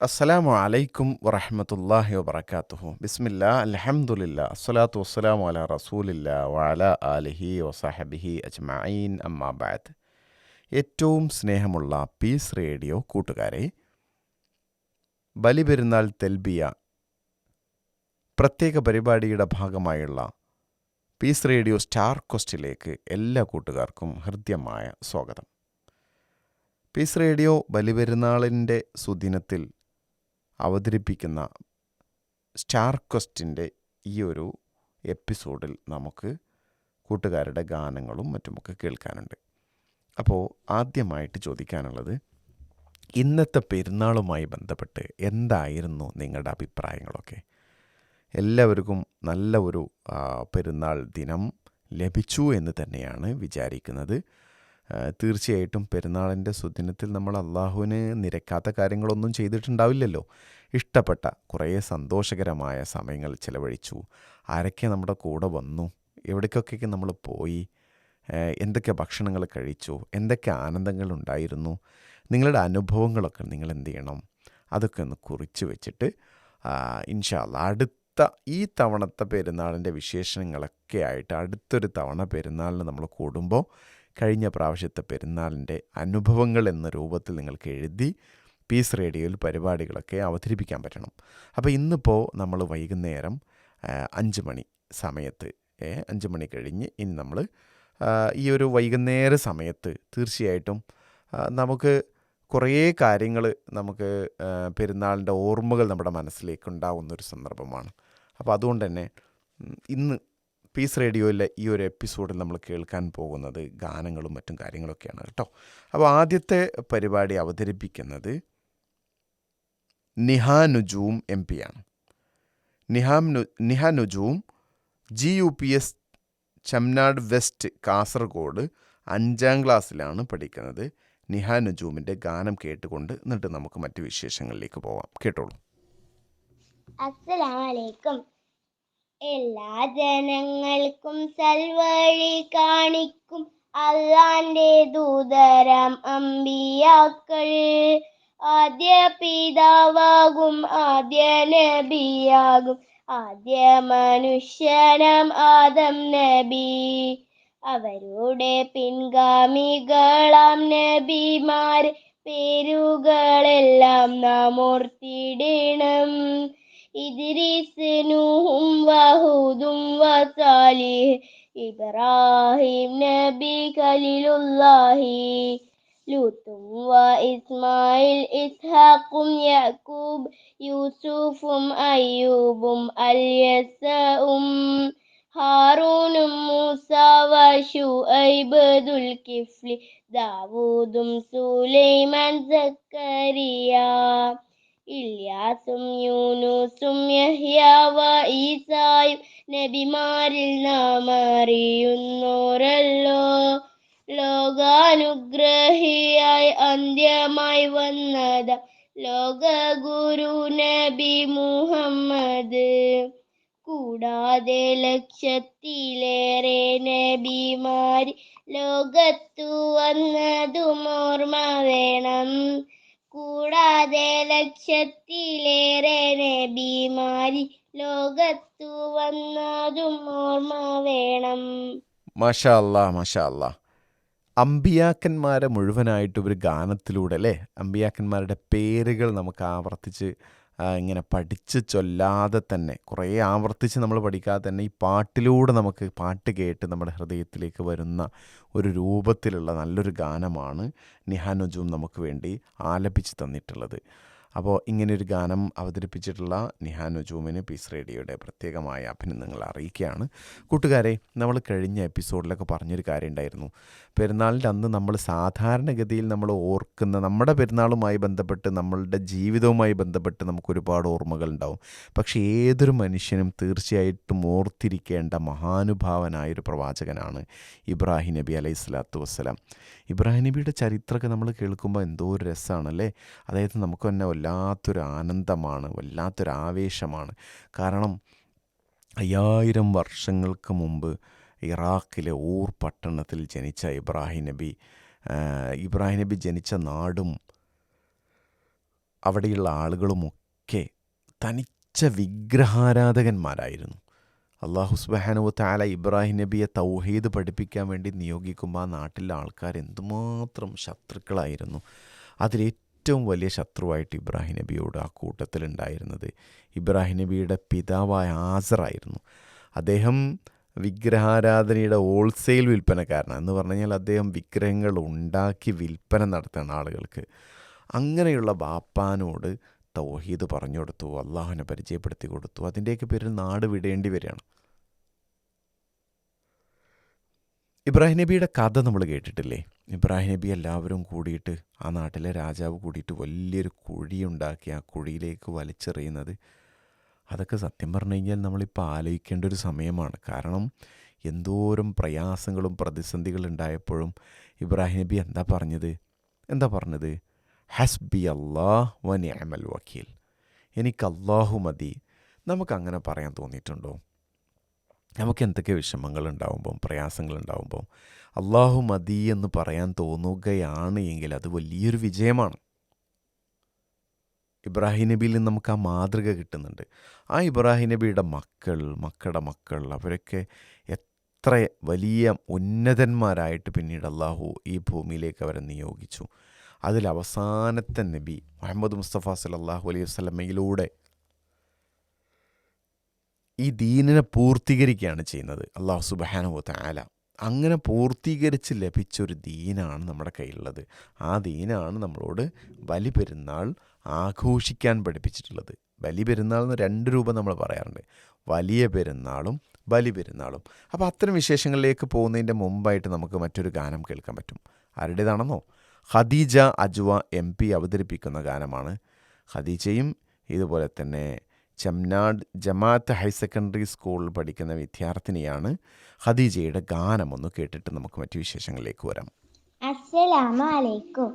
അസ്സലാമു അലൈക്കും വറഹമത്തല്ലാഹി വബർക്കാത്തുഹു ബിസ്മില്ല അലഹമുല്ല അസ്സലാത്തു വസ്സലാമു അല റസൂലില്ല വഅല ആലിഹി വസഹബിഹി അജ്മഈൻ. അമ്മാബാദ് ഏറ്റവും സ്നേഹമുള്ള പീസ് റേഡിയോ കൂട്ടുകാരെ ബലിപെരുന്നാൾ തെൽബിയ പ്രത്യേക പരിപാടിയുടെ ഭാഗമായുള്ള പീസ് റേഡിയോ സ്റ്റാർ കോസ്റ്റിലേക്ക് എല്ലാ കൂട്ടുകാർക്കും ഹൃദ്യമായ സ്വാഗതം. പീസ് റേഡിയോ ബലിപെരുന്നാളിന്റെ സുദിനത്തിൽ അവതരിപ്പിക്കുന്ന സ്റ്റാർ ക്വസ്റ്റിന്റെ ഈ ഒരു എപ്പിസോഡിൽ നമുക്ക് കൂട്ടുകാരുടെ ഗാനങ്ങളും മറ്റുമൊക്കെ കേൾക്കാനുണ്ട്. അപ്പോൾ ആദ്യമായിട്ട് ചോദിക്കാനുള്ളത് ഇന്നത്തെ പെരുന്നാളുമായി ബന്ധപ്പെട്ട് എന്തായിരുന്നു നിങ്ങളുടെ അഭിപ്രായങ്ങളൊക്കെ? എല്ലാവർക്കും നല്ല ഒരു പെരുന്നാൾ ദിനം ലഭിച്ചു എന്ന് തന്നെയാണ് വിചാരിക്കുന്നത്. തീർച്ചയായിട്ടും പെരുന്നാളിന്റെ സുദിനത്തിൽ നമ്മൾ അള്ളാഹുവിന് നിരക്കാത്ത കാര്യങ്ങളൊന്നും ചെയ്തിട്ടുണ്ടാവില്ലല്ലോ. ഇഷ്ടപ്പെട്ട കുറേ സന്തോഷകരമായ സമയങ്ങൾ ചിലവഴിച്ചു. ആരൊക്കെ നമ്മുടെ കൂടെ വന്നു? എവിടേക്കൊക്കെ നമ്മൾ പോയി? എന്തൊക്കെ ഭക്ഷണങ്ങൾ കഴിച്ചു? എന്തൊക്കെ ആനന്ദങ്ങൾ ഉണ്ടായിരുന്നു? നിങ്ങളുടെ അനുഭവങ്ങളൊക്കെ നിങ്ങൾ എന്ത് ചെയ്യണം? അതൊക്കെ ഒന്ന് കുറിച്ച് വെച്ചിട്ട് ഇൻഷാല്ല അടുത്ത ഈ തവണത്തെ പെരുന്നാളിന്റെ വിശേഷങ്ങളൊക്കെ ആയിട്ട് അടുത്തൊരു തവണ പെരുന്നാളിന് നമ്മൾ കൂടുമ്പോൾ കഴിഞ്ഞ പ്രാവശ്യത്തെ പെരുന്നാളിന്റെ അനുഭവങ്ങൾ എന്ന രൂപത്തിൽ നിങ്ങൾക്ക് എഴുതി പീസ് റേഡിയോയിൽ പരിപാടികളൊക്കെ അവതരിപ്പിക്കാൻ പറ്റണം. അപ്പോൾ ഇന്നിപ്പോൾ നമ്മൾ വൈകുന്നേരം അഞ്ച് മണി സമയത്ത് അഞ്ച് മണി കഴിഞ്ഞ് ഇനി നമ്മൾ ഈ ഒരു വൈകുന്നേര സമയത്ത് തീർച്ചയായിട്ടും നമുക്ക് കുറേ കാര്യങ്ങൾ നമുക്ക് പെരുന്നാളിന്റെ ഓർമ്മകൾ നമ്മുടെ മനസ്സിലേക്ക് ഉണ്ടാവുന്ന ഒരു സന്ദർഭമാണ്. അപ്പോൾ അതുകൊണ്ട് തന്നെ ഇന്ന് പീസ് റേഡിയോയിലെ ഈ ഒരു എപ്പിസോഡിൽ നമ്മൾ കേൾക്കാൻ പോകുന്നത് ഗാനങ്ങളും മറ്റും കാര്യങ്ങളൊക്കെയാണ് കേട്ടോ. അപ്പോൾ ആദ്യത്തെ പരിപാടി അവതരിപ്പിക്കുന്നത് നിഹാ നുജൂം എം ആണ്. നിഹാം നു Niha Nujoom G U P S Chemnad west Kasaragod അഞ്ചാം ക്ലാസ്സിലാണ് പഠിക്കുന്നത്. നിഹാ നുജൂമിന്റെ ഗാനം കേട്ടുകൊണ്ട് എന്നിട്ട് നമുക്ക് മറ്റു വിശേഷങ്ങളിലേക്ക് പോവാം. കേട്ടോളൂ. അസ്സലാമലൈക്കും എല്ലാ ജനങ്ങൾക്കും സൽവഴി കാണിക്കും അള്ളാന്റെ ദൂതരം അമ്പിയാക്കൾ. ആദ്യ പിതാവാകും ആദ്യ നബിയാകും. ആദ്യ മനുഷ്യനാം ആദം നബി. അവരുടെ പിൻഗാമികളാം നബിമാർ. പേരുകളെല്ലാം നാം ഓർത്തിടണം. إدريس نوح وهود وصالح إبراهيم نبي كليل الله لوط وإسماعيل إسحاق يعقوب يوسف أيوب اليساء هارون موسى وشؤيب ذو الكفل داوود سليمان زكريا. ഇല്യാസും യൂനുസും യഹ്യാവ ഈസായും നബിമാരിൽ നാം അറിയുന്നോരല്ലോ. ലോകാനുഗ്രഹിയായി അന്ത്യമായി വന്നത് ലോകഗുരു നബി മുഹമ്മദ്. കൂടാതെ ലക്ഷത്തിലേറെ നബിമാരി ലോകത്തു വന്നതും ഓർമ്മ വേണം. കൂടാതെ ലക്ഷത്തിലേറെ നബിമാരി ലോകത്തു വന്നതും ഓർമ്മ വേണം. മാഷാ അല്ലാ മാഷാ അല്ലാ അമ്പിയാക്കന്മാരെ മുഴുവനായിട്ട് ഒരു ഗാനത്തിലൂടെ അല്ലേ? അമ്പിയാക്കന്മാരുടെ പേരുകൾ നമുക്ക് ആവർത്തിച്ച് ഇങ്ങനെ പഠിച്ച് ചൊല്ലാതെ തന്നെ കുറേ ആവർത്തിച്ച് നമ്മൾ പഠിക്കാതെ തന്നെ ഈ പാട്ടിലൂടെ നമുക്ക് പാട്ട് കേട്ട് നമ്മുടെ ഹൃദയത്തിലേക്ക് വരുന്ന ഒരു രൂപത്തിലുള്ള നല്ലൊരു ഗാനമാണ് നിഹാനുജും നമുക്ക് വേണ്ടി ആലപിച്ച് തന്നിട്ടുള്ളത്. അപ്പോൾ ഇങ്ങനെയൊരു ഗാനം അവതരിപ്പിച്ചിട്ടുള്ള നിഹാൻ നിഹാനുജൂമിന് പീസ് റേഡിയോയുടെ പ്രത്യേകമായ അഭിനന്ദനങ്ങൾ അറിയിക്കുകയാണ്. കൂട്ടുകാരെ നമ്മൾ കഴിഞ്ഞ എപ്പിസോഡിലൊക്കെ പറഞ്ഞൊരു കാര്യം ഉണ്ടായിരുന്നു. പെരുന്നാളിന്റെ അന്ന് നമ്മൾ സാധാരണഗതിയിൽ നമ്മൾ ഓർക്കുന്ന നമ്മുടെ പെരുന്നാളുമായി ബന്ധപ്പെട്ട് നമ്മളുടെ ജീവിതവുമായി ബന്ധപ്പെട്ട് നമുക്ക് ഒരുപാട് ഓർമ്മകൾ ഉണ്ടാവും. പക്ഷേ ഏതൊരു മനുഷ്യനും തീർച്ചയായിട്ടും ഓർത്തിരിക്കേണ്ട മഹാനുഭാവനായൊരു പ്രവാചകനാണ് ഇബ്രാഹിം നബി അലൈഹി സ്വലാത്തു വസ്സലാം. ഇബ്രാഹിം നബിയുടെ ചരിത്രമൊക്കെ നമ്മൾ കേൾക്കുമ്പോൾ എന്തോ ഒരു രസമാണല്ലേ? അതായത് നമുക്ക് തന്നെ വല്ലാത്തൊരു ആനന്ദമാണ് വല്ലാത്തൊരു ആവേശമാണ് കാരണം അയ്യായിരം വർഷങ്ങൾക്ക് മുമ്പ് ഇറാഖിലെ ഊർ പട്ടണത്തിൽ ജനിച്ച ഇബ്രാഹിം നബി ഇബ്രാഹിം നബി ജനിച്ച നാടും അവിടെയുള്ള ആളുകളുമൊക്കെ തനിച്ച വിഗ്രഹാരാധകന്മാരായിരുന്നു. അള്ളാഹു സുബാനുവ താല ഇബ്രാഹിം നബിയെ തൗഹീദ് പഠിപ്പിക്കാൻ വേണ്ടി നിയോഗിക്കുമ്പോൾ ആ നാട്ടിലെ ആൾക്കാർ എന്തുമാത്രം ശത്രുക്കളായിരുന്നു. അതിലേറ്റവും വലിയ ശത്രുവായിട്ട് ഇബ്രാഹിം നബിയോട് ആ കൂട്ടത്തിലുണ്ടായിരുന്നത്. ഇബ്രാഹിം നബിയുടെ പിതാവായ ആസറായിരുന്നു അദ്ദേഹം വിഗ്രഹാരാധനയുടെ ഹോൾസെയിൽ വിൽപ്പനക്കാരനാണ്. എന്ന് പറഞ്ഞു കഴിഞ്ഞാൽ അദ്ദേഹം വിഗ്രഹങ്ങൾ ഉണ്ടാക്കി വിൽപ്പന നടത്തുന്ന ആളുകൾക്ക്. അങ്ങനെയുള്ള ബാപ്പാനോട് തൗഹീദ് പറഞ്ഞു കൊടുത്തു അള്ളാഹുവിനെ പരിചയപ്പെടുത്തി കൊടുത്തു അതിന്റെയൊക്കെ പേരിൽ നാട് വിടേണ്ടി വരികയാണ്. ഇബ്രാഹിം നബിയുടെ കഥ നമ്മൾ കേട്ടിട്ടില്ലേ? ഇബ്രാഹിം നബി എല്ലാവരും കൂടിയിട്ട് ആ നാട്ടിലെ രാജാവ് കൂടിയിട്ട് വലിയൊരു കുഴി ഉണ്ടാക്കി ആ കുഴിയിലേക്ക് വലിച്ചെറിയുന്നത്. അതൊക്കെ സത്യം പറഞ്ഞു കഴിഞ്ഞാൽ നമ്മളിപ്പോൾ ആലോചിക്കേണ്ട ഒരു സമയമാണ്. കാരണം എന്തോരം പ്രയാസങ്ങളും പ്രതിസന്ധികളും ഉണ്ടായപ്പോഴും ഇബ്രാഹിം നബി എന്താ പറഞ്ഞത്? എന്താ പറഞ്ഞത്? ഹസ്ബി അള്ളാഹ് വ നിഅമൽ വക്കീൽ. എനിക്ക് അള്ളാഹു മതി. നമുക്കങ്ങനെ പറയാൻ തോന്നിയിട്ടുണ്ടോ? നമുക്ക് എന്തൊക്കെ വിഷമങ്ങൾ പ്രയാസങ്ങളുണ്ടാവുമ്പം അള്ളാഹു മതി എന്ന് പറയാൻ തോന്നുകയാണ് എങ്കിൽ അത് വലിയൊരു വിജയമാണ്. ഇബ്രാഹിം നബിയിൽ നിന്ന് നമുക്ക് ആ മാതൃക കിട്ടുന്നുണ്ട്. ആ ഇബ്രാഹിം നബിയുടെ മക്കൾ മക്കളുടെ മക്കൾ അവരൊക്കെ എത്ര വലിയ ഉന്നതന്മാരായിട്ട് പിന്നീട് അള്ളാഹു ഈ ഭൂമിയിലേക്ക് അവരെ നിയോഗിച്ചു. അതിൽ അവസാനത്തെ നബി മുഹമ്മദ് മുസ്തഫ സലല്ലാഹു അലൈഹി വസ്ലമയിലൂടെ ഈ ദീനിനെ പൂർത്തീകരിക്കുകയാണ് ചെയ്യുന്നത്. അള്ളാഹു സുബാനുഭൂത്ത ആല അങ്ങനെ പൂർത്തീകരിച്ച് ലഭിച്ചൊരു ദീനാണ് നമ്മുടെ കയ്യിലുള്ളത്. ആ ദീനാണ് നമ്മളോട് ബലി പെരുന്നാൾ ആഘോഷിക്കാൻ പഠിപ്പിച്ചിട്ടുള്ളത്. ബലി പെരുന്നാൾ എന്ന് രണ്ട് രൂപം നമ്മൾ പറയാറുണ്ട്. വലിയ പെരുന്നാളും ബലി പെരുന്നാളും. അപ്പോൾ അത്തരം വിശേഷങ്ങളിലേക്ക് പോകുന്നതിന്റെ മുമ്പായിട്ട് നമുക്ക് മറ്റൊരു ഗാനം കേൾക്കാൻ പറ്റും. ആരുടേതാണെന്നോ? ഖദീജ അജ്വ എം പി അവതരിപ്പിക്കുന്ന ഗാനമാണ്. ഖദീജയും ഇതുപോലെ തന്നെ ചെമ്നാട് ജമാഅത്ത് ഹയർ സെക്കൻഡറി സ്കൂളിൽ പഠിക്കുന്ന വിദ്യാർത്ഥിനിയാണ് ഖദീജയുടെ ഗാനം. ഒന്ന് കേട്ടിട്ട് നമുക്ക് മറ്റു വിശേഷങ്ങളിലേക്ക് വരാം. അസ്സലാമു അലൈക്കും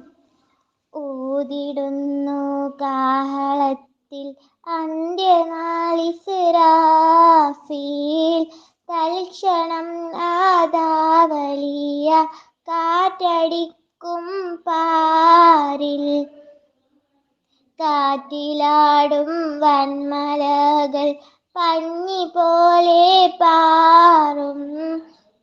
ഊതിടുന്നു കാഹളത്തിൽ അന്ത്യനാളിസിറാഫീൽ തൽക്ഷണം ആദാവലിയ കാറ്റടിക്കും പാരിൽ കാറ്റിലാടും വൻമലകൾ പഞ്ഞി പോലെ പാറും.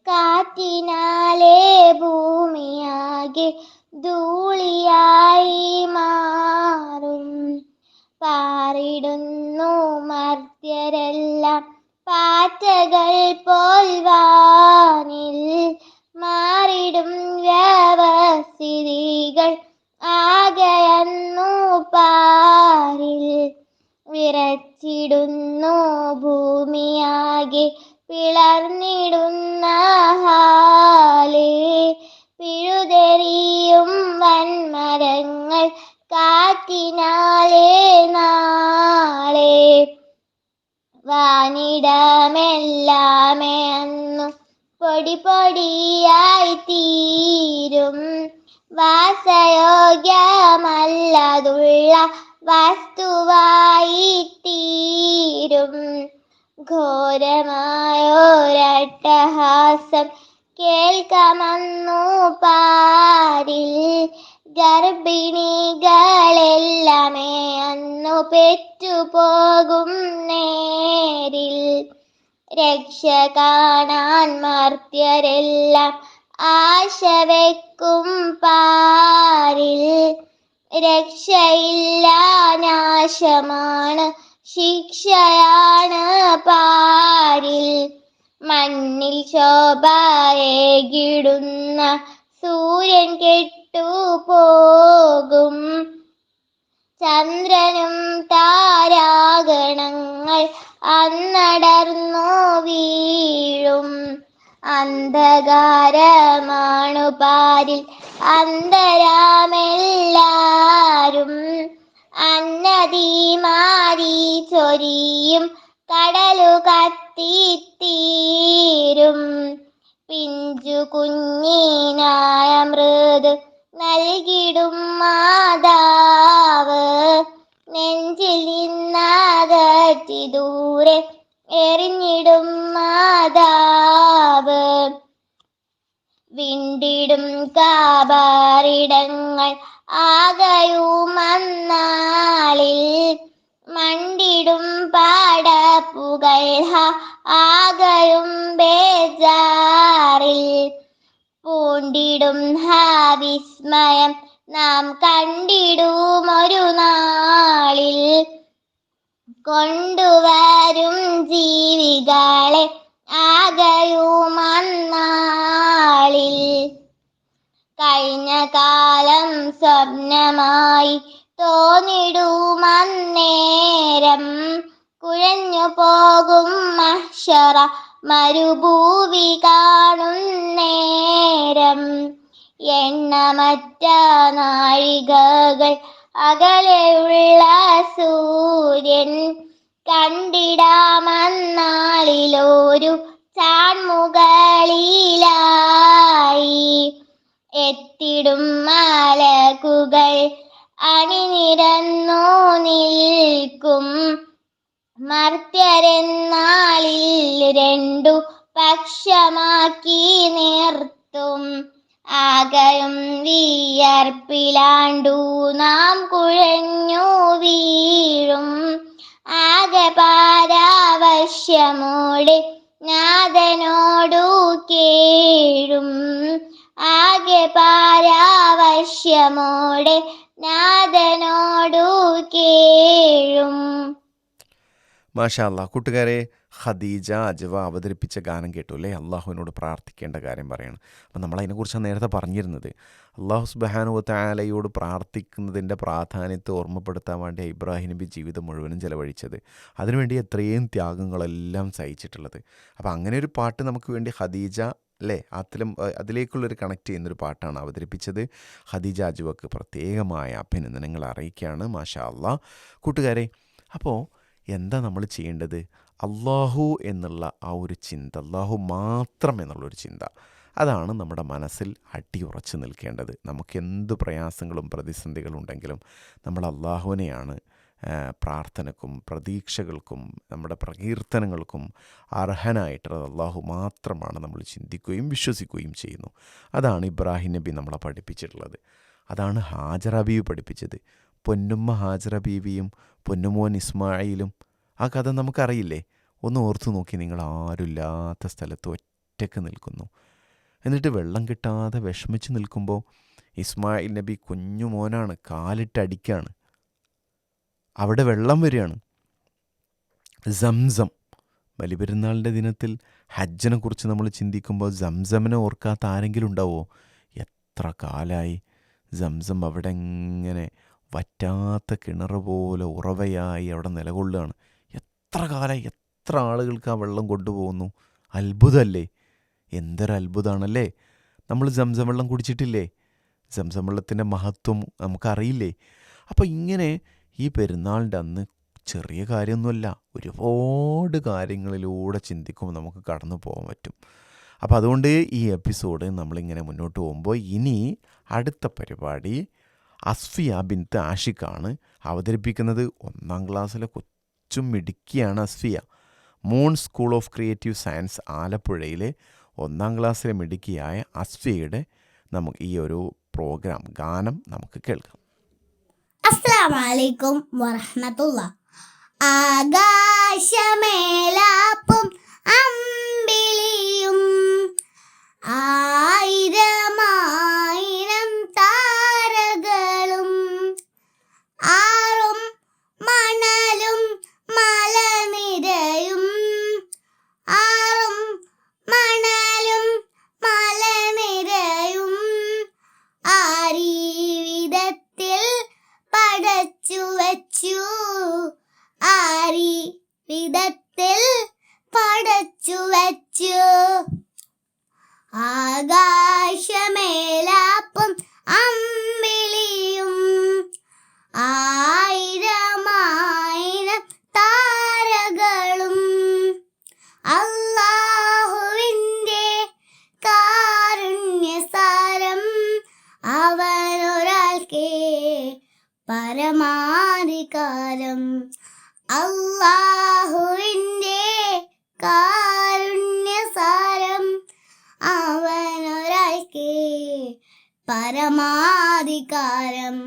കാറ്റിനാലെ ഭൂമിയാകെ ധൂളിയായി മാറും. പാറിടുന്നു മർത്യരെല്ലാം പാറ്റകൾ പോൽ വാനിൽ മാറിടും വ്യവസ്ഥിതികൾ ആകയന്നു പാരിൽ വിറച്ചിടുന്നു ഭൂമിയാകെ പിളർന്നിടുന്ന ഹാലേ. പിഴുതെറിയും വൻമരങ്ങൾ കാറ്റിനാലേ നാളെ. വാനിടമെല്ലാമേ അന്നു പൊടി പൊടിയായി തീരും. വാസയോഗ്യമല്ലതുള്ള വസ്തുവായി തീരും. ഘോരമായോരട്ടഹാസം കേൾക്കമന്നു പാരിൽ. ഗർഭിണികളെല്ലാമേ അന്നു പെറ്റുപോകും നേരിൽ. രക്ഷ കാണാൻ മർത്യരെല്ലാം ആശ വെക്കും പാരിൽ രക്ഷയില്ല നാശമാണ് ശിക്ഷയാണ് പാരിൽ. മണ്ണിൽ ശോഭയേകിടുന്ന സൂര്യൻ കെട്ടുപോകും ചന്ദ്രനും താരാഗണങ്ങൾ അന്നടർന്നു വീഴും. അന്ധകാരമാണു പാരിൽ അന്തരാമെല്ലാരും. അന്നതിമാരി ചൊരിയും കടലു കത്തിത്തീരും പിഞ്ചു കുഞ്ഞിനായ മൃത് നൽകിടും മാതാവ്. നെഞ്ചിൽ ദൂരെ എറിഞ്ഞിടും മാതാവ്. വിണ്ടിടും കാബാറിടങ്ങൾ ആകയുമന്നാളിൽ. മണ്ടിടും പാടപ്പുകൾ ആകയും ബേജാറിൽ. പൂണ്ടിടും ഹാ വിസ്മയം നാം കണ്ടിടും ഒരു നാളിൽ. കൊണ്ടുവരും ജീവികളെ ആകയുമന്നാളിൽ കഴിഞ്ഞ കാലം സ്വപ്നമായി തോന്നിടുമന്നേരം കുഴഞ്ഞു പോകും മഷറ മരുഭൂവി കാണും നേരം എണ്ണമറ്റ നാഴികകൾ അകലെയുള്ള സൂര്യൻ കണ്ടിടാമന്നാളിലൊരു ചാൺമുകളിലായി എത്തിടും മാലകുകൾ അണിനിരന്നു നിൽക്കും. മർത്യരെന്നാളിൽ രണ്ടു പക്ഷമാക്കി നിർത്തും. ആകയും വിയർപ്പിലാണ്ടു നാം കുഴഞ്ഞു വീഴും. ആകെ പാരാവശ്യമോടെ നാഥനോടു കേഴും. ആകെ പാരാവശ്യമോടെ നാഥനോടു കേഴും. മാഷാ അല്ലാ കൂട്ടുകാരെ ഖദീജ അജവ അവതരിപ്പിച്ച ഗാനം കേട്ടു അല്ലേ? അള്ളാഹുവിനോട് പ്രാർത്ഥിക്കേണ്ട കാര്യം പറയണം. അപ്പം നമ്മൾ അതിനെക്കുറിച്ചാണ് നേരത്തെ പറഞ്ഞിരുന്നത്. അള്ളാഹു സുബാനുവത്തായാലയോട് പ്രാർത്ഥിക്കുന്നതിന്റെ പ്രാധാന്യത്തെ ഓർമ്മപ്പെടുത്താൻ വേണ്ടി ഇബ്രാഹിം നബി ജീവിതം മുഴുവനും ചിലവഴിച്ചത്. അതിനുവേണ്ടി എത്രയും ത്യാഗങ്ങളെല്ലാം സഹിച്ചിട്ടുള്ളത്. അപ്പോൾ അങ്ങനെ ഒരു പാട്ട് നമുക്ക് വേണ്ടി ഖദീജ അല്ലേ? അതിലും അതിലേക്കുള്ളൊരു കണക്ട് ചെയ്യുന്നൊരു പാട്ടാണ് അവതരിപ്പിച്ചത്. ഖദീജ അജുവക്ക് പ്രത്യേകമായ അഭിനന്ദനങ്ങൾ അറിയിക്കുകയാണ് മാഷാ അള്ളാഹ് കൂട്ടുകാരെ അപ്പോൾ എന്താ നമ്മൾ ചെയ്യേണ്ടത്? അള്ളാഹു എന്നുള്ള ആ ഒരു ചിന്ത അള്ളാഹു മാത്രം എന്നുള്ളൊരു ചിന്ത. അതാണ് നമ്മുടെ മനസ്സിൽ അടിയുറച്ച് നിൽക്കേണ്ടത്. നമുക്ക് എന്ത് പ്രയാസങ്ങളും പ്രതിസന്ധികളും ഉണ്ടെങ്കിലും നമ്മൾ അള്ളാഹുവിനെയാണ് പ്രാർത്ഥനക്കും പ്രതീക്ഷകൾക്കും നമ്മുടെ പ്രകീർത്തനങ്ങൾക്കും അർഹനായിട്ടുള്ളത്. അള്ളാഹു മാത്രമാണ് നമ്മൾ ചിന്തിക്കുകയും വിശ്വസിക്കുകയും ചെയ്യുന്നു. അതാണ് ഇബ്രാഹിം നബി നമ്മളെ പഠിപ്പിച്ചിട്ടുള്ളത്. അതാണ് ഹാജറ ബീവി പഠിപ്പിച്ചത്. പൊന്നുമ്മ ഹാജറ ബീവിയും പൊന്നുമോൻ ഇസ്മായിലും ആ കഥ നമുക്കറിയില്ലേ? ഒന്ന് ഓർത്തു നോക്കി നിങ്ങൾ ആരുമില്ലാത്ത സ്ഥലത്ത് ഒറ്റയ്ക്ക് നിൽക്കുന്നു. എന്നിട്ട് വെള്ളം കിട്ടാതെ വിഷമിച്ച് നിൽക്കുമ്പോൾ ഇസ്മായിൽ നബി കുഞ്ഞു മോനാണ് കാലിട്ടടിക്കാണ് അവിടെ വെള്ളം വരികയാണ്. സംസം. ബലിപെരുന്നാളിന്റെ ദിനത്തിൽ ഹജ്ജിനെ കുറിച്ച് നമ്മൾ ചിന്തിക്കുമ്പോൾ സംസമിനെ ഓർക്കാത്ത ആരെങ്കിലും ഉണ്ടാവോ? എത്ര കാലമായി സംസം അവിടെ ഇങ്ങനെ വറ്റാത്ത കിണർ പോലെ ഉറവയായി അവിടെ നിലകൊള്ളുകയാണ്. എത്ര കാലം എത്ര ആളുകൾക്ക് ആ വെള്ളം കൊണ്ടുപോകുന്നു. അത്ഭുതമല്ലേ? എന്തൊരു അത്ഭുതമാണല്ലേ? നമ്മൾ സംസം വെള്ളം കുടിച്ചിട്ടില്ലേ? സംസം വെള്ളത്തിന്റെ മഹത്വം നമുക്കറിയില്ലേ? അപ്പോൾ ഇങ്ങനെ ഈ പെരുന്നാളിന്റെ അന്ന് ചെറിയ കാര്യമൊന്നുമല്ല ഒരുപാട് കാര്യങ്ങളിലൂടെ ചിന്തിക്കുമ്പോൾ നമുക്ക് കടന്നു പോകാൻ പറ്റും. അപ്പോൾ അതുകൊണ്ട് ഈ എപ്പിസോഡ് നമ്മളിങ്ങനെ മുന്നോട്ട് പോകുമ്പോൾ ഇനി അടുത്ത പരിപാടി അസ്ഫിയ ബിൻത്ത് ആഷിഖാണ് അവതരിപ്പിക്കുന്നത് ഒന്നാം ക്ലാസ്സിലെ കൊച്ചും മിടുക്കിയാണ് Asfiya. Moon school of creative science ആലപ്പുഴയിലെ ഒന്നാം ക്ലാസ്സിലെ മിടുക്കിയായ അസ്ഫിയയുടെ നമുക്ക് ഈ ഒരു പ്രോഗ്രാം ഗാനം നമുക്ക് കേൾക്കാം. അസ്സലാമലൈക്കും വറഹമത്തുള്ള. ആകാശമേലാപ്പും അമ്പിളിയും ആയിരമായിരം താരകളും ആറും മണലും മലനിരയും ആറും മണലും മലനിരയും ആരീ വിധത്തിൽ പടച്ചു വച്ചു ആരി വിധത്തിൽ പടച്ചു വച്ചു ആകാശമേലാപ്പും അമ്പിളിയും ആയിരമായിരം താരകളും അള്ളാഹുവിന്റെ കാരുണ്യസാരം അവനൊരാൾക്കേ പരമാധികാരം അള്ളാഹുവിന്റെ കാരുണ്യസാരം അവനൊരാൾക്ക് പരമാധികാരം.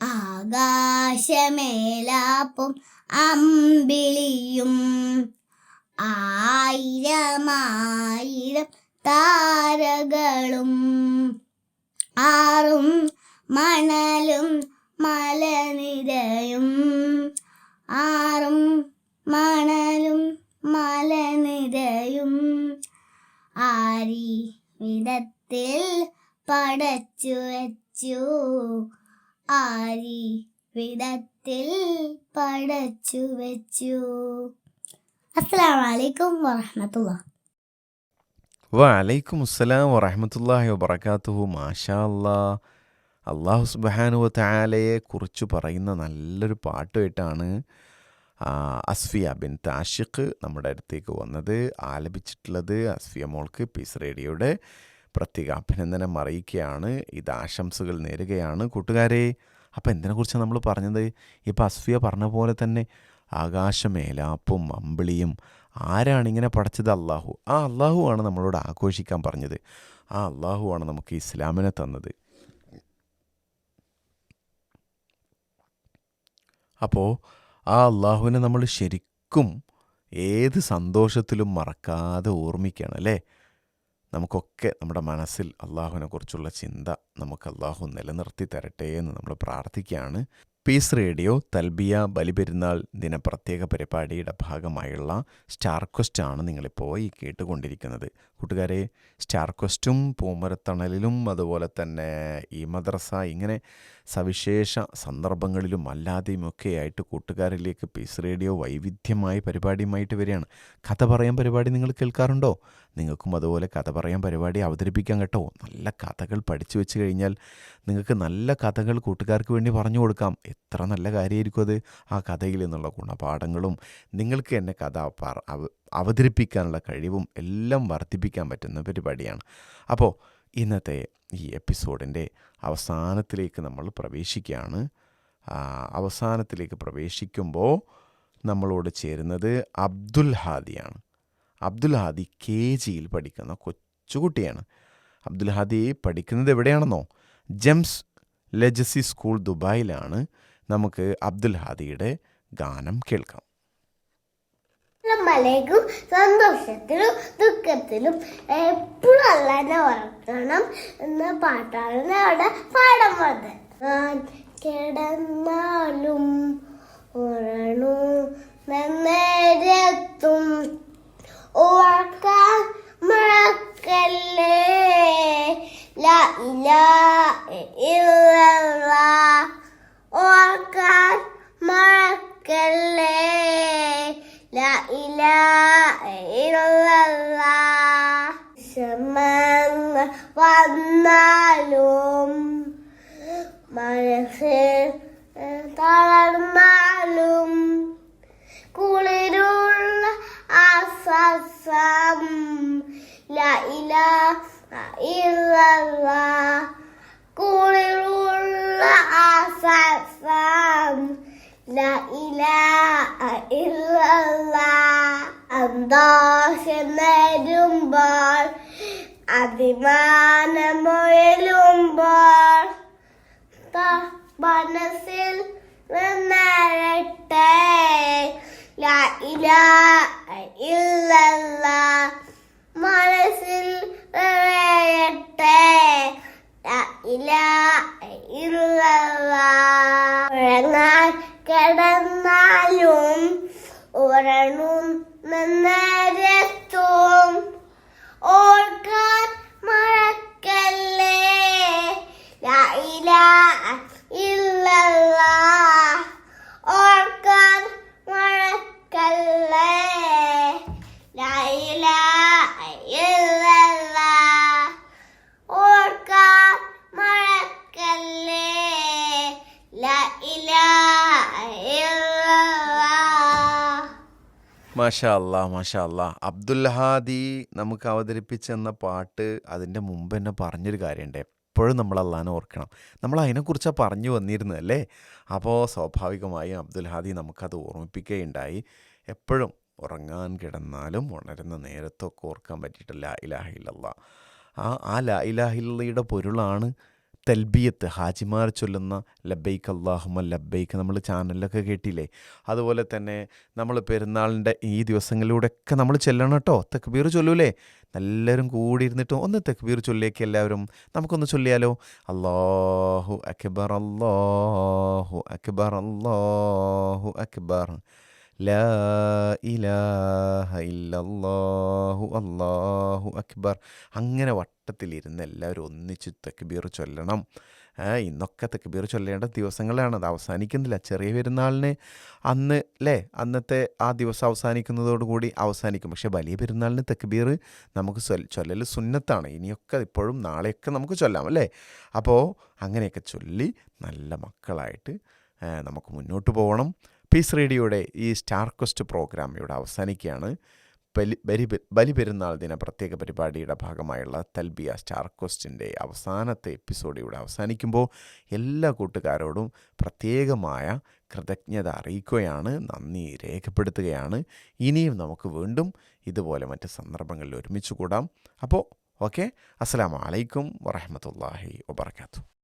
ആകാശമേലാപ്പും അമ്പിളിയും ആയിരമായിരം താരകളും ആറും മണലും മലനിരയും ആറും മണലും മലനിരയും. ആരി വിധത്തിൽ പടച്ചു വെച്ചു ആരി വിധത്തിൽ പടച്ചു വെച്ചു. അസ്സലാമു അലൈക്കും വറഹ്മത്തുള്ളാ വലൈക്കും അസ്സലാം വറഹമത്തല്ലാഹി വബർക്കാത്തു മാഷാ അല്ലാ അള്ളാഹു സുബാനു താലയെ കുറിച്ച് പറയുന്ന നല്ലൊരു പാട്ടുമായിട്ടാണ് അസ്ഫിയ ബിൻ താഷിഖ് നമ്മുടെ അടുത്തേക്ക് വന്നത്. ആലപിച്ചിട്ടുള്ളത് അസ്ഫിയ മോൾക്ക് പീസ് റേഡിയോയുടെ പ്രത്യേക അഭിനന്ദനം അറിയിക്കുകയാണ്. ഇത് ആശംസകൾ നേരുകയാണ്. കൂട്ടുകാരെ അപ്പോൾ എന്തിനെക്കുറിച്ചാണ് നമ്മൾ പറഞ്ഞത്? ഇപ്പോൾ അസ്ഫിയ പറഞ്ഞ പോലെ തന്നെ ആകാശമേലാപ്പും അമ്പിളിയും ആരാണ് ഇങ്ങനെ പഠിച്ചത് അള്ളാഹു ആ അള്ളാഹു ആണ് നമ്മളോട് ആഘോഷിക്കാൻ പറഞ്ഞത്. ആ അള്ളാഹു ആണ് നമുക്ക് ഇസ്ലാമിനെ തന്നത്. അപ്പോൾ ആ അള്ളാഹുവിനെ നമ്മൾ ശരിക്കും ഏത് സന്തോഷത്തിലും മറക്കാതെ ഓർമ്മിക്കണം അല്ലേ? നമുക്കൊക്കെ നമ്മുടെ മനസ്സിൽ അള്ളാഹുവിനെ കുറിച്ചുള്ള ചിന്ത നമുക്ക് അള്ളാഹു നിലനിർത്തി തരട്ടെ എന്ന് നമ്മൾ പ്രാർത്ഥിക്കുകയാണ്. പീസ് റേഡിയോ തൽബിയ ബലിപെരുന്നാൾ ദിന പ്രത്യേക പരിപാടിയുടെ ഭാഗമായുള്ള സ്റ്റാർ ക്വസ്റ്റ് ആണ് നിങ്ങളിപ്പോൾ ഈ കേട്ടുകൊണ്ടിരിക്കുന്നത്. കൂട്ടുകാരെ സ്റ്റാർ ക്വസ്റ്റും പൂമരത്തണലിലും അതുപോലെ തന്നെ ഈ മദ്രസ ഇങ്ങനെ സവിശേഷ സന്ദർഭങ്ങളിലും അല്ലാതെയും അല്ലാതെയുമൊക്കെയായിട്ട് കൂട്ടുകാരിലേക്ക് പീസ് റേഡിയോ വൈവിധ്യമായ പരിപാടിയുമായിട്ട് വരികയാണ്. കഥ പറയാൻ പരിപാടി നിങ്ങൾ കേൾക്കാറുണ്ടോ? നിങ്ങൾക്കും അതുപോലെ കഥ പറയാൻ പരിപാടി അവതരിപ്പിക്കാൻ കേട്ടോ. നല്ല കഥകൾ പഠിച്ചു വെച്ച് കഴിഞ്ഞാൽ നിങ്ങൾക്ക് നല്ല കഥകൾ കൂട്ടുകാർക്ക് വേണ്ടി പറഞ്ഞു കൊടുക്കാം. എത്ര നല്ല കാര്യമായിരിക്കും അത്. ആ കഥയിൽ നിന്നുള്ള ഗുണപാഠങ്ങളും നിങ്ങൾക്ക് എന്നെ കഥ അവതരിപ്പിക്കാനുള്ള കഴിവും എല്ലാം വർദ്ധിപ്പിക്കാൻ പറ്റുന്ന പരിപാടിയാണ്. അപ്പോൾ ഇന്നത്തെ ഈ എപ്പിസോഡിന്റെ അവസാനത്തിലേക്ക് നമ്മൾ പ്രവേശിക്കുകയാണ്. അവസാനത്തിലേക്ക് പ്രവേശിക്കുമ്പോൾ നമ്മളോട് ചേരുന്നത് അബ്ദുൽ ഹാദിയാണ്. അബ്ദുൽ ഹാദി കെ ജിയിൽ പഠിക്കുന്ന കൊച്ചുകുട്ടിയാണ്. അബ്ദുൽ ഹാദി പഠിക്കുന്നത് എവിടെയാണെന്നോ? ജെംസ് ലെജസി സ്കൂൾ ദുബായിലാണ്. നമുക്ക് അബ്ദുൽ ഹാദിയുടെ ഗാനം കേൾക്കാം. മലയ്ക്കും സന്തോഷത്തിലും ദുഃഖത്തിലും എപ്പോഴും അല്ലാതെ ഉറക്കണം എന്ന പാട്ടാണ് അവിടെ പാടുന്നത് ഞാൻ കിടന്നാലും ഉറണു നേരത്തും ഉറക്കാൻ മറക്കല്ലേ? ഇല്ല ഇല്ലല്ലാഹ് ഓർക്കാൻ മറക്കല്ലേ ലാ ഇലാഹ ഇല്ലല്ലാഹ് വിഷമങ്ങൾ വന്നാലും മനസ്സിൽ തളർന്നാലും കുളിരുള്ള ആശ്വാസം ലാ ഇലാഹ ഇല്ലല്ലാഹ് കുളിരുള്ള ആശ്വാസം ലാ ഇലാഹ ഇല്ലല്ലാഹ് സന്തോഷം നേരുമ്പോൾ അഭിമാനമൊഴലുമ്പോൾ മനസ്സിൽ നിന്നരട്ടെ. ഇല്ലല്ല. മനസ്സിൽ കിടന്നാലും ഉറണും നിന്നരത്തും. ഓർക്കാൻ മറക്കല്ലേ? ലാ ഇലാഹ ഇല്ലല്ലാഹ് ഓർക്കാൻ മറക്കല്ലേ മാഷാ അല്ലാ മാഷാ അല്ലാ അബ്ദുൽ ഹാദി നമുക്ക് അവതരിപ്പിച്ചെന്ന പാട്ട് അതിന്റെ മുമ്പ് തന്നെ പറഞ്ഞൊരു കാര്യമുണ്ട്. എപ്പോഴും നമ്മൾ അള്ളാഹാനെ ഓർക്കണം. നമ്മൾ അതിനെക്കുറിച്ചാണ് പറഞ്ഞു വന്നിരുന്നത് അല്ലേ? അപ്പോൾ സ്വാഭാവികമായും അബ്ദുൽ ഹാദി നമുക്കത് ഓർമ്മിപ്പിക്കുകയുണ്ടായി. എപ്പോഴും ഉറങ്ങാൻ കിടന്നാലും ഉണരുന്ന നേരത്തൊക്കെ ഓർക്കാൻ പറ്റിയിട്ടില്ല ഇലാഹില്ല ആ ആ ലാ ഇലാഹില്ലയുടെ പൊരുളാണ് തൽബിയത്ത് ഹാജിമാർ ചൊല്ലുന്ന ലബൈക്ക് അള്ളാഹുമ ലബൈക്ക് നമ്മൾ ചാനലിലൊക്കെ കേട്ടില്ലേ? അതുപോലെ തന്നെ നമ്മൾ പെരുന്നാളിന്റെ ഈ ദിവസങ്ങളിലൂടെയൊക്കെ നമ്മൾ ചെല്ലണം കേട്ടോ തെക്കുബീർ ചൊല്ലൂലേ? എല്ലാവരും കൂടി ഇരുന്നിട്ട് ഒന്ന് തെക്കുബീർ ചൊല്ലിയേക്ക് എല്ലാവരും നമുക്കൊന്ന് ചൊല്ലിയാലോ? അള്ളാഹു അക്ബർ അള്ളാഹു അക്ബർ അള്ളാഹു അക്ബർ. ലാ ഇലാഹ ഇല്ലല്ലാഹു അല്ലാഹു അക്ബർ. അങ്ങനെ വട്ടത്തിലിരുന്ന് എല്ലാവരും ഒന്നിച്ച് തെക്കുബീർ ചൊല്ലണം. ഇന്നൊക്കെ തെക്കുബീർ ചൊല്ലേണ്ട ദിവസങ്ങളാണ്. അത് അവസാനിക്കുന്നില്ല. ചെറിയ പെരുന്നാളിന് അന്ന് അല്ലേ അന്നത്തെ ആ ദിവസം അവസാനിക്കുന്നതോടുകൂടി അവസാനിക്കും. പക്ഷേ വലിയ പെരുന്നാളിന് തെക്കുബീർ നമുക്ക് ചൊല്ലൽ സുന്നത്താണ്. ഇനിയൊക്കെ ഇപ്പോഴും നാളെയൊക്കെ നമുക്ക് ചൊല്ലാം അല്ലേ അപ്പോൾ അങ്ങനെയൊക്കെ ചൊല്ലി നല്ല മക്കളായിട്ട് നമുക്ക് മുന്നോട്ട് പോകണം പീസ് റേഡിയോയുടെ ഈ സ്റ്റാർ ക്വസ്റ്റ് പ്രോഗ്രാം ഇവിടെ അവസാനിക്കുകയാണ്. ബലി ബലി ബലി പെരുന്നാൾ ദിന പ്രത്യേക പരിപാടിയുടെ ഭാഗമായുള്ള തൽബിയ സ്റ്റാർ ക്വസ്റ്റിന്റെ അവസാനത്തെ എപ്പിസോഡ് ഇവിടെ അവസാനിക്കുമ്പോൾ എല്ലാ കൂട്ടുകാരോടും പ്രത്യേകമായ കൃതജ്ഞത അറിയിക്കുകയാണ് നന്ദി രേഖപ്പെടുത്തുകയാണ്. ഇനിയും നമുക്ക് വീണ്ടും ഇതുപോലെ മറ്റ് സന്ദർഭങ്ങളിൽ ഒരുമിച്ച് കൂടാം. അപ്പോൾ ഓക്കെ? അസ്സലാമു അലൈക്കും വറഹമത്തല്ലാഹി വബർക്കാത്തു